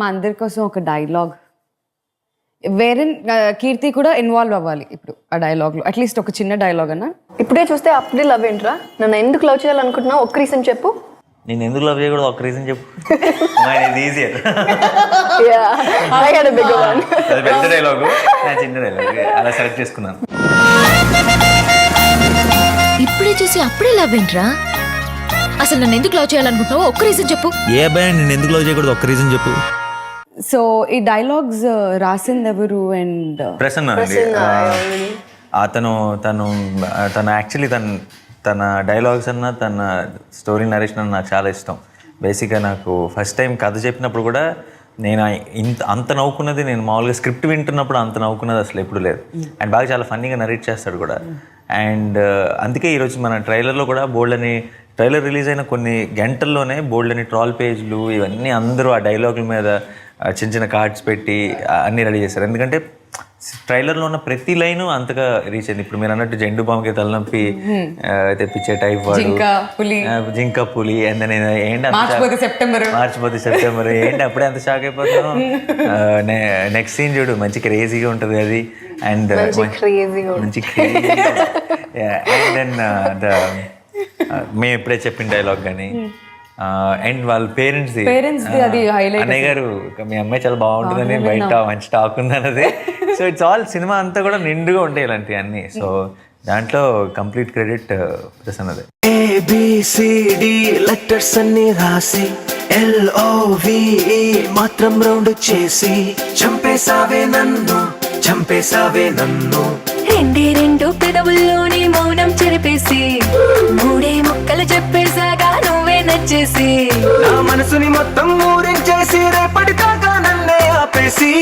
మా అందరి కోసం ఒక డైలాగ్ వేరే కీర్తి కూడా ఇన్వాల్వ్ అవ్వాలి ఇప్పుడు ఆ డైలాగ్లో అట్లీస్ట్ ఒక చిన్న డైలాగ్ అన్న. ఇప్పుడే చూస్తే అప్పుడే లవ్ ఏంట్రా? నన్ను ఎందుకు లవ్ చేయాలనుకుంటున్నావు? ఒక్క రీజన్ చెప్పు. నేను ఎందుకు లవ్ చేయకూడదు? ఒక రీజన్ చెప్పు. ఇది easy I had big one అది పెద్ద డైలాగు నా చిన్న డైలాగ్ అలా సెలెక్ట్ చేసుకున్నాను. ఇప్పుడే చూసి అప్పుడే లవ్ ఏంట్రా? అసలు నన్ను ఎందుకు లవ్ చేయాలనుకుంటున్నావో ఒక్క రీజన్ చెప్పు. ఏ అబ్బాయి నేను ఎందుకు లవ్ చేయకూడదు? ఒక రీజన్ చెప్పు. సో ఈ డైలాగ్స్ రాసింది ఎవరు అండ్. ప్రసన్న అండి అతను తను తను యాక్చువల్లీ తన తన డైలాగ్స్ అన్న తన స్టోరీ నరేషన్ అన్న నాకు చాలా ఇష్టం. బేసిక్గా నాకు ఫస్ట్ టైం కథ చెప్పినప్పుడు కూడా నేను ఇంత అంత నవ్వుకున్నది నేను మామూలుగా స్క్రిప్ట్ వింటున్నప్పుడు అంత నవ్వుకున్నది అసలు ఎప్పుడు లేదు. అండ్ బాగా చాలా ఫన్నీగా నరేట్ చేస్తాడు కూడా. అండ్ అందుకే ఈరోజు మన ట్రైలర్లో కూడా బోల్డ్ అని ట్రైలర్ రిలీజ్ అయిన కొన్ని గంటల్లోనే బోల్డ్ అని ట్రాల్ పేజ్లు ఇవన్నీ అందరూ ఆ డైలాగుల మీద చిన్న చిన్న కార్డ్స్ పెట్టి అన్నీ రెడీ చేశారు. ఎందుకంటే ట్రైలర్లో ఉన్న ప్రతి లైను అంతగా రీచ్ అయింది. ఇప్పుడు మీరు అన్నట్టు జెండు బాంబుకి తలనొప్పి తెప్పించే టైప్ వాడు. జింక, పులి. ఆ, జింక పులి అండ్ నేను ఏంటి సెప్టెంబర్. మార్చిపోతే సెప్టెంబర్. ఏంటి అప్పుడే అంత షాక్ అయిపోతాను నెక్స్ట్ సీన్ చూడు మంచి క్రేజీగా ఉంటుంది అది. అండ్ క్రేజీగా మంచి అండ్ దెన్ మేము ఎప్పుడే చెప్పిన డైలాగ్ కానీ అండ్ వాళ్ళ పేరెంట్స్ Parents ది అది highlight అన్నయ్య గారు మీ అమ్మాయి చాలా బాగుంటుందని బయట మంచి టాక్ ఉందన్నది. సో ఇట్స్ ఆల్ సినిమా అంతా కూడా నిండుగా ఉంటాయి ఇలాంటివి అన్ని. సో దాంట్లో కంప్లీట్ క్రెడిట్ ప్రసన్నదే. ఏబిసిడి లెటర్స్ అన్ని రాసి ఎల్ఓవిఈ మాత్రం రౌండ్ చేసి చంపేసావే నన్ను చంపేసావే నన్ను. రెండే రెండు పెదవుల్లోని మౌనం చెరిపేసి మూడే ముక్కలు చెప్పేసాగా తెచ్చేసి. నా మనసుని మొత్తం ఊరించేసి రేపటి దాకా నన్నే ఆపేసి.